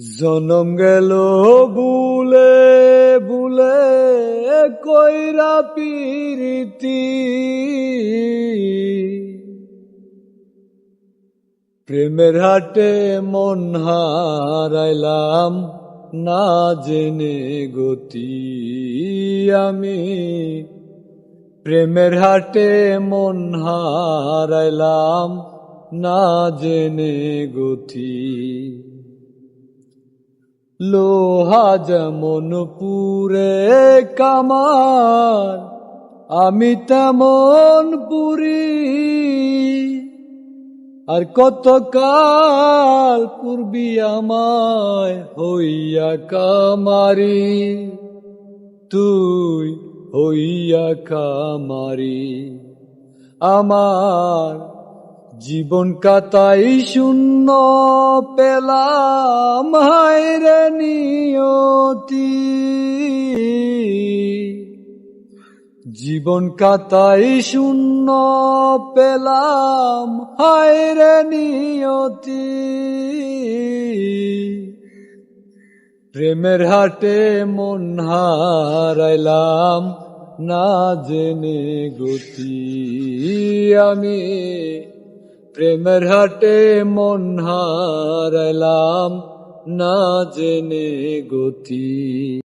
জনম গেল বুলে বুলে কইরা পিরিতি। প্রেমের হাটে মন হারাইলাম না জেনে গতি আমি। প্রেমের হাটে মন হারাইলাম না জেনে গতি। লোহা যেমন পুরে কামার আমি তেমন পুরি। আর কত কাল পূর্বি আমায় হইয়া কামারি, তুই হইয়া কামারি। আমার জীবন কাতাই শূন্য। পেলাম হায়রে নিয়তি। জীবন কাতাই শূন্য পেলাম হায়রে নিয়তি। প্রেমের হাটে মন হারাইলাম, না জেনে গতি আমি। প্রেমের হাটে মন হারলাম না জেনে গতি।